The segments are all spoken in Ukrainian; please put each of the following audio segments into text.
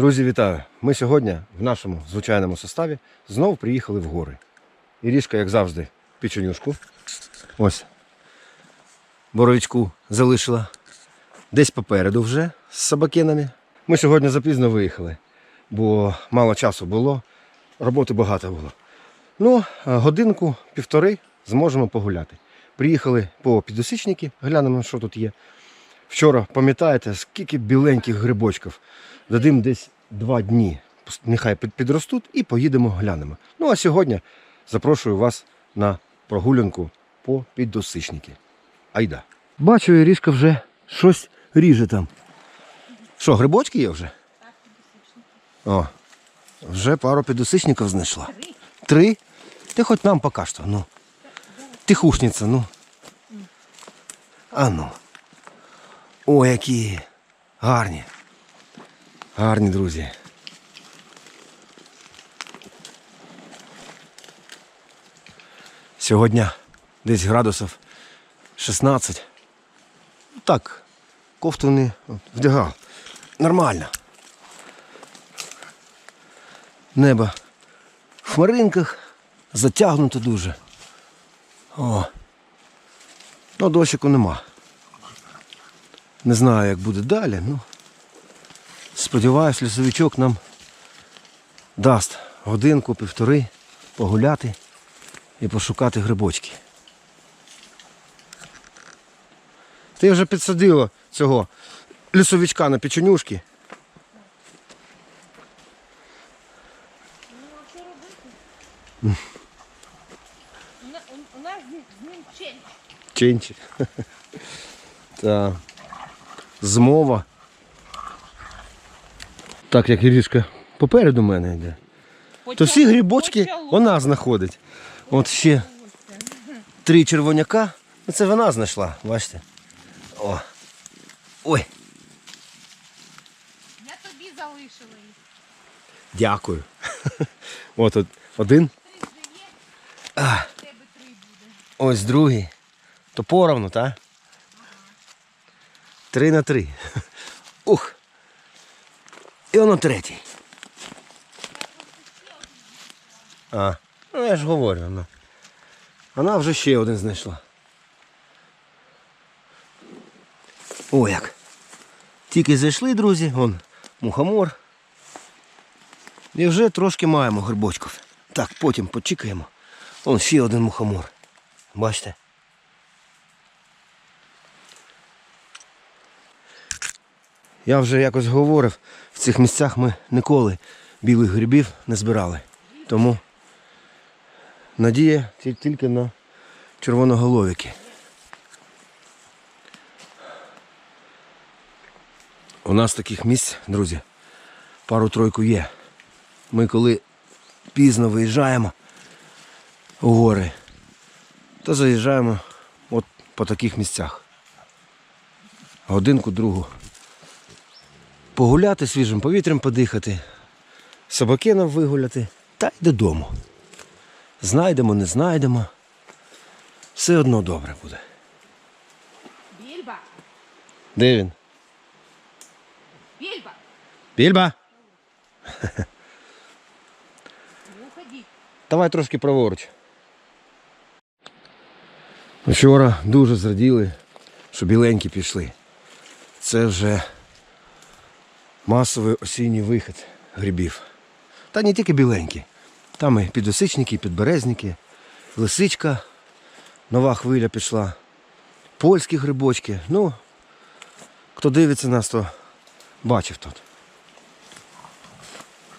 Друзі, вітаю! Ми сьогодні в нашому звичайному составі знову приїхали в гори. Ірішка, як завжди, печенюшку. Ось. Боровичку залишила. Десь попереду вже з собакенами. Ми сьогодні запізно виїхали, бо мало часу було, роботи багато було. Ну, годинку, півтори зможемо погуляти. Приїхали по підосичники, глянемо, що тут є. Вчора, пам'ятаєте, скільки біленьких грибочків. Дадим десь два дні. Нехай підростуть і поїдемо глянемо. Ну а сьогодні запрошую вас на прогулянку по піддосичники. Айда. Бачу, Ірішка вже щось ріже там. Що, грибочки є вже? О, вже пару підосичників знайшла. Три? Ти хоч нам поки що, ну. Тихушниця, ну. А ну. О, які гарні. Гарні друзі. Сьогодні десь градусів 16. Так, кофту не вдягав. Нормально. Небо в хмаринках затягнуто дуже. О. Ну, дощику нема. Не знаю, як буде далі, ну. Сподіваюсь, лісовичок нам дасть годинку, півтори погуляти і пошукати грибочки. Ти вже підсадила цього лісовичка на печенюшки. У на- у- У нас з ним-. Ченчик. Так. Змова. Так, як Ірішка попереду мене йде. То всі грибочки вона знаходить. От ще три червоняка. Ну, Це вона знайшла, бачите? О. Ой, Я тобі залишила їх. дякую. От от один, ось другий. То поровну, так? Три на три. Ух. І воно третій. А, ну я ж говорю, вона. Вона вже ще один знайшла. О, як. Тільки зайшли, друзі, вон мухомор. І вже трошки маємо грибочків. Так, потім почекаємо. Вон ще один мухомор. Бачите? Я вже якось говорив, в цих місцях ми ніколи білих грибів не збирали. Тому надія тільки на червоноголовики. У нас таких місць, друзі, пару-тройку є. Ми коли пізно виїжджаємо у гори, то заїжджаємо от по таких місцях. Годинку другу. Погуляти свіжим повітрям подихати, собакинам вигуляти та й додому. Знайдемо, не знайдемо. Все одно добре буде. Більба, Де він? більба, Більба! Давай трошки праворуч. Вчора дуже зраділи, що біленькі пішли. Це вже масовий осінній вихід грибів. Та не тільки біленькі. Там і підосичники, і підберезники, лисичка, нова хвиля пішла, польські грибочки. Ну, хто дивиться нас, то бачив тут.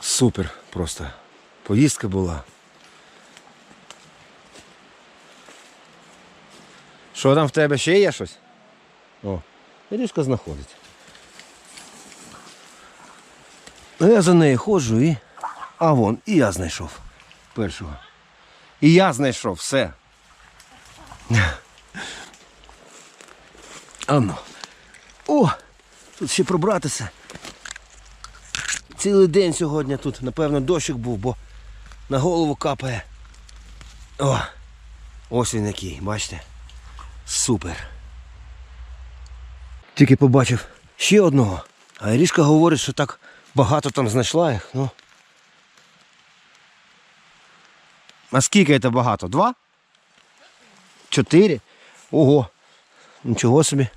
Супер просто. Поїздка була. Що там в тебе ще є щось? О, Ірішка знаходить. Ну я за нею ходжу і. А вон, і я знайшов першого. І я знайшов все. Анно. О! Тут ще пробратися. Цілий день сьогодні тут, напевно, дощик був, бо на голову капає. О! Ось він який, бачите? Супер. Тільки побачив ще одного. А Ірішка говорить, що так багато там знайшла їх, ну. А скільки це багато? Два? Чотири? Ого. Нічого собі.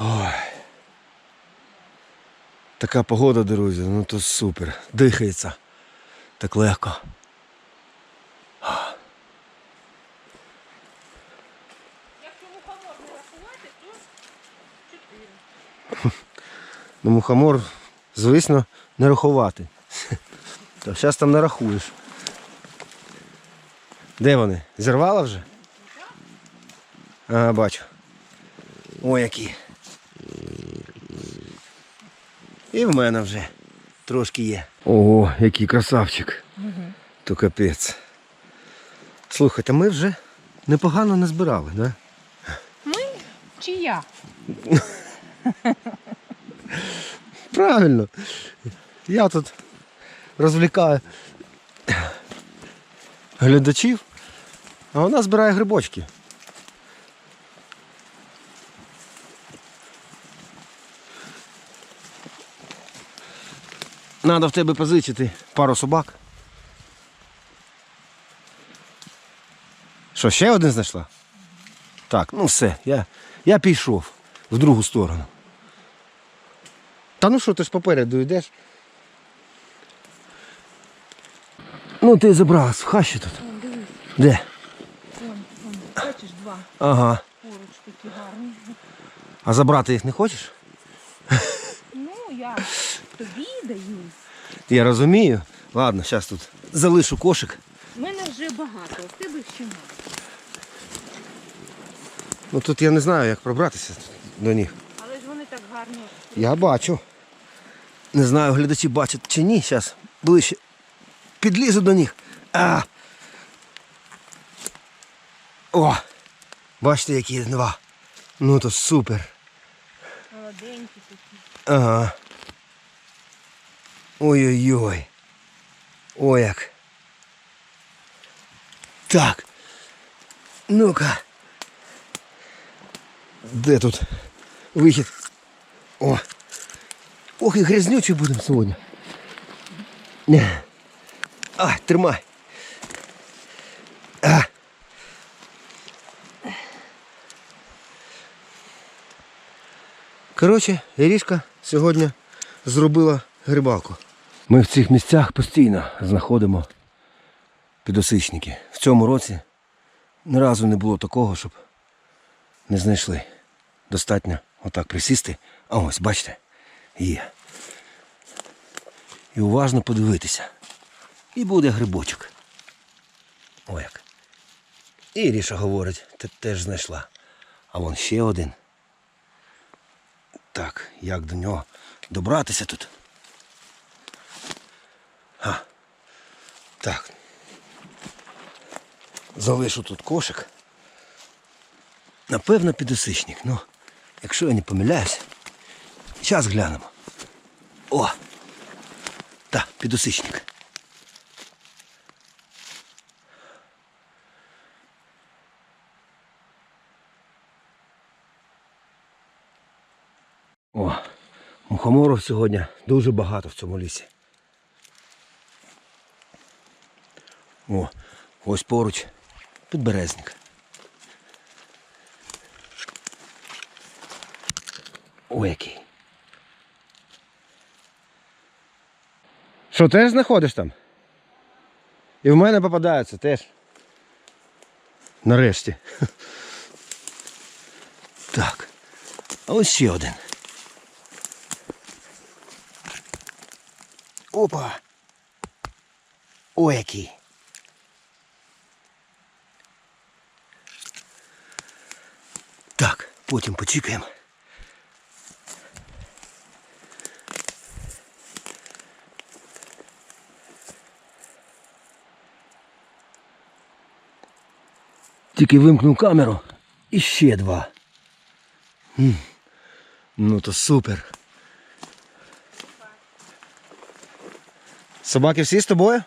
Ой. Така погода, друзі, ну то супер. Дихається. Так легко. Якщо мухомор не рахувати, то чотири. Ну, мухомор, звісно, не рахувати. То зараз там нарахуєш. Де вони? Зірвала вже? Ага, бачу. Ой, які. І в мене вже трошки є. Ого, який красавчик. То капець. Слухайте, ми вже непогано не збирали, да? Ми чи я? Правильно. Я тут розвлікаю глядачів, а вона збирає грибочки. Надо в тебе позичити пару собак. Що, ще один знайшла? Так, ну все, я, я пішов в другу сторону. Та ну що, ти ж попереду йдеш. Ну ти забралась в хащі тут. Де? Вон, вон, бачиш, два Ага. поруч такі гарні. А забрати їх не хочеш? Ну, я тобі даю. Я розумію. Ладно, зараз тут залишу кошик. У мене вже багато, а в тебе ще мало. Ну тут я не знаю, як пробратися до них. Але ж вони так гарно. Я бачу. Не знаю, глядачі бачать чи ні. Зараз ближче підлізу до них. А! О! Бачите, які два. Ну то супер. Молоденькі такі. Ага. Ой-ой-ой. Ой як. Так. Ну-ка. Де тут вихід? О. Ох, і грязнючі будемо сьогодні. А, тримай. А. Коротше, Ірішка сьогодні зробила грибалку. Ми в цих місцях постійно знаходимо підосичники. В цьому році ні разу не було такого, щоб не знайшли. Достатньо отак присісти. А ось, бачите, є. І уважно подивитися. І буде грибочок. О як. І Іріша говорить, ти теж знайшла. А вон ще один. Так, як до нього добратися тут? А, так. Залишу тут кошик. Напевно, підосичник. Ну, якщо я не помиляюсь, зараз глянемо. О! Так, підосичник. О, мухоморів сьогодні дуже багато в цьому лісі. О, ось поруч підберезник. О, який. Що, теж знаходиш там? І в мене попадаються теж. Нарешті. Так. А ось ще один. Опа. О, який. Так, потім почекаємо. Тільки вимкнув камеру і ще два. Ну то супер. Собаки всі з тобою?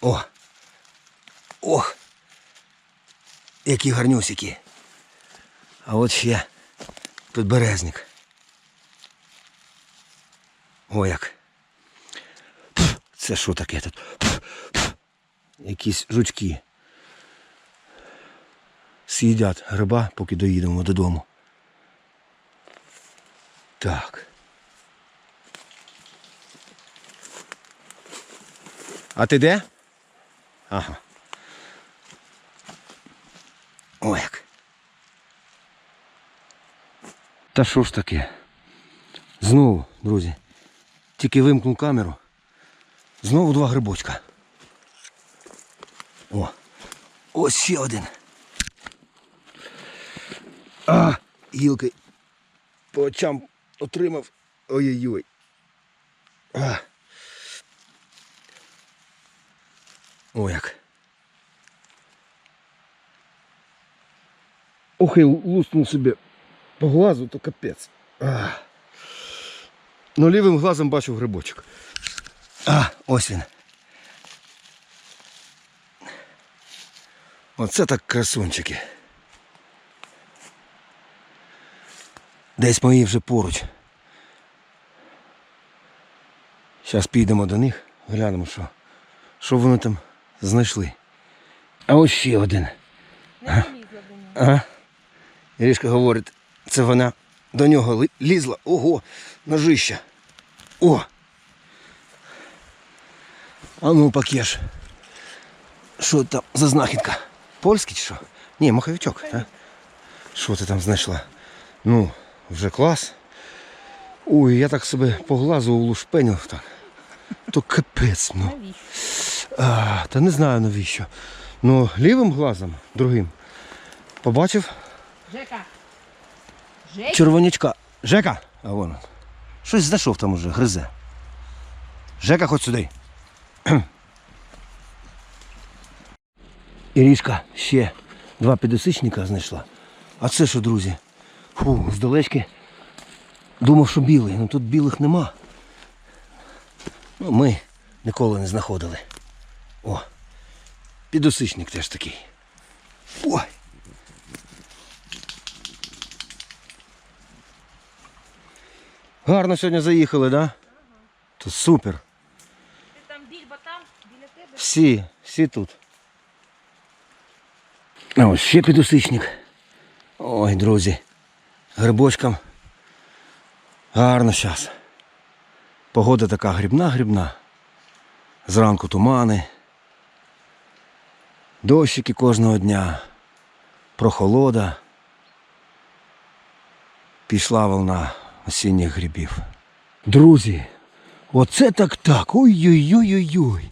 О. Ох. Які гарнюсики. А от ще підберезник. О як. Це що таке тут? Якісь жучки. З'їдять гриба, поки доїдемо додому. Так. А ти де? Ага. О як. Та що ж таке? Знову, друзі. Тільки вимкнув камеру. Знову два грибочка. О! Ось ще один. А, гілки по очам отримав. Ой-ой-ой. О як. Ох, і луснув собі по глазу, то капець. Ну, лівим глазом бачу грибочок. А, ось він. Оце так красунчики. Десь мої вже поруч. Зараз підемо до них, глянемо, що, що вони там знайшли. А ось ще один. Не. Ага. Іришка говорить, це вона до нього лізла. Ого, ножища. О! А ну, пакеш. Що там за знахідка? Польський чи що? Ні, маховичок. Що ти там знайшла? Ну, вже клас. Ой, я так себе по глазу улушпенів так. То капець, ну. А, та не знаю навіщо. Ну, лівим глазом, другим, побачив Жека. Жека. червонячка. Жека! А вон. он. Щось знайшов там уже, гризе. Жека, ходь сюди. Ірішка ще два підосичника знайшла. А це що, друзі? Фу, здалечки думав, що білий, ну тут білих нема. Ну, ми ніколи не знаходили. О, підосичник теж такий. Ой. Гарно сьогодні заїхали, да? То супер. Ти там більба там, біля тебе. Всі, всі тут. А ось ще підусичник. Ой, друзі. Грибочкам. Гарно зараз. Погода така грибна-грибна. Зранку тумани. Дощики кожного дня. Прохолода. Пішла волна осінніх грибів. Друзі, оце так так. Ой-ой-ой-ой-ой.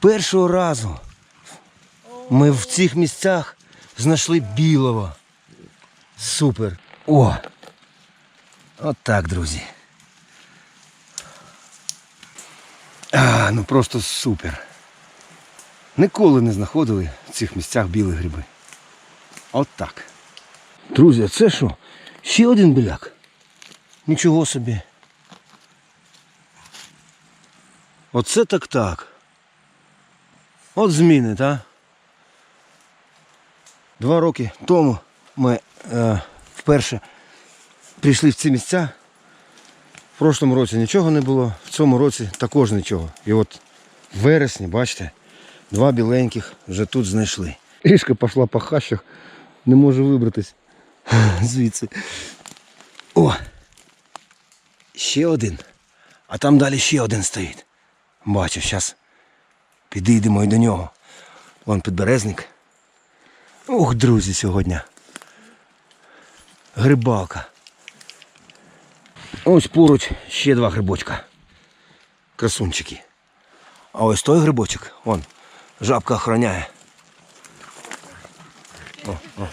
Першого разу ми в цих місцях знайшли білого. Супер. О! От так, друзі. А, ну просто супер. Ніколи не знаходили в цих місцях білі гриби. От так. Друзі, це що? Ще один біляк. Нічого собі. Оце так так. От зміни, так? Два роки тому ми е, вперше прийшли в ці місця. В прошлому році нічого не було, в цьому році також нічого. І от в вересні, бачите, два біленьких вже тут знайшли. Рішка пішла по хащах, не може вибратись звідси. О! Ще один. А там далі ще один стоїть. Бачу, зараз підійдемо і до нього. Вон підберезник. Ох, друзі, сьогодні. Грибалка. Ось поруч ще два грибочка. Красунчики. А ось той грибочок, вон, жабка охороняє. О, о.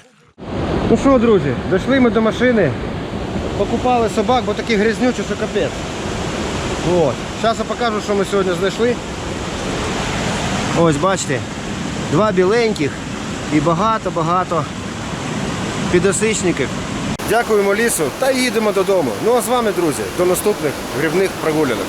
Ну що, друзі, дійшли ми до машини. Покупали собак, бо такі грязнючі, що капець. От. Зараз я покажу, що ми сьогодні знайшли. Ось бачите, два біленьких і багато-багато підосичників. Дякуємо лісу та їдемо додому. Ну а з вами, друзі, до наступних грибних прогулянок.